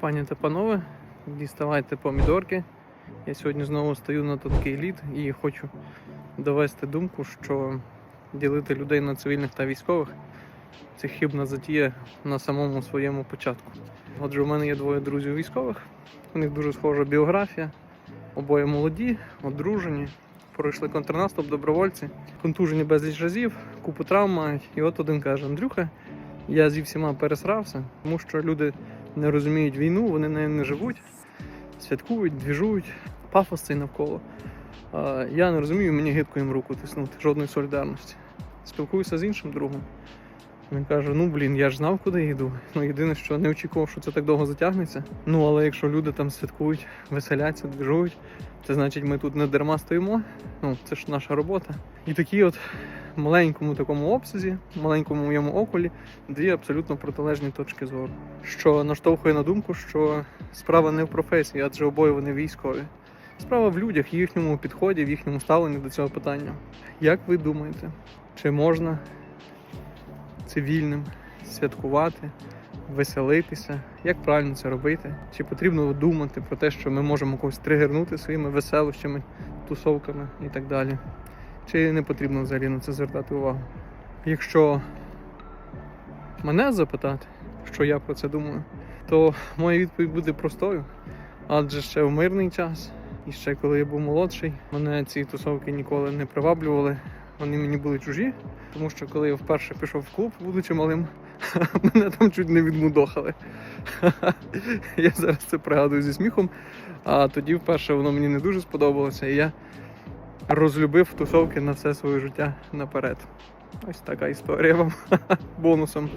Пані та панове, діставайте помідорки. Я сьогодні знову стою на тонкий лід і хочу довести думку, що ділити людей на цивільних та військових це хибна затія на самому своєму початку. Отже, у мене є двоє друзів військових, у них дуже схожа біографія. Обоє молоді, одружені, пройшли контрнаступ, добровольці, контужені безліч разів, купу травм мають. І от один каже: Андрюха, я зі всіма пересрався, тому що люди не розуміють війну, вони нею не живуть, святкують, двіжують, пафос цей навколо. Я не розумію, мені гидко їм руку тиснути, жодної солідарності. Спілкуюся з іншим другом. Він каже: ну блін, я ж знав, куди йду. Ну єдине, що не очікував, що це так довго затягнеться. Ну але якщо люди там святкують, веселяться, двіжують, це значить ми тут не дарма стоїмо. Ну, це ж наша робота. І такі от маленькому такому обсязі, маленькому моєму околі, дві абсолютно протилежні точки зору. Що наштовхує на думку, що справа не в професії, адже обоє вони військові. Справа в людях, їхньому підході, в їхньому ставленні до цього питання. Як ви думаєте, чи можна цивільним святкувати, веселитися? Як правильно це робити? Чи потрібно думати про те, що ми можемо когось тригернути своїми веселощами, тусовками і так далі? Чи не потрібно взагалі на це звертати увагу? Якщо мене запитати, що я про це думаю, то моя відповідь буде простою. Адже ще в мирний час, і ще коли я був молодший, мене ці тусовки ніколи не приваблювали. Вони мені були чужі, тому що коли я вперше пішов в клуб, будучи малим, мене там чуть не відмудохали. Я зараз це пригадую зі сміхом. А тоді вперше воно мені не дуже сподобалося, і я розлюбив тусовки на все своє життя наперед. Ось така історія вам бонусом.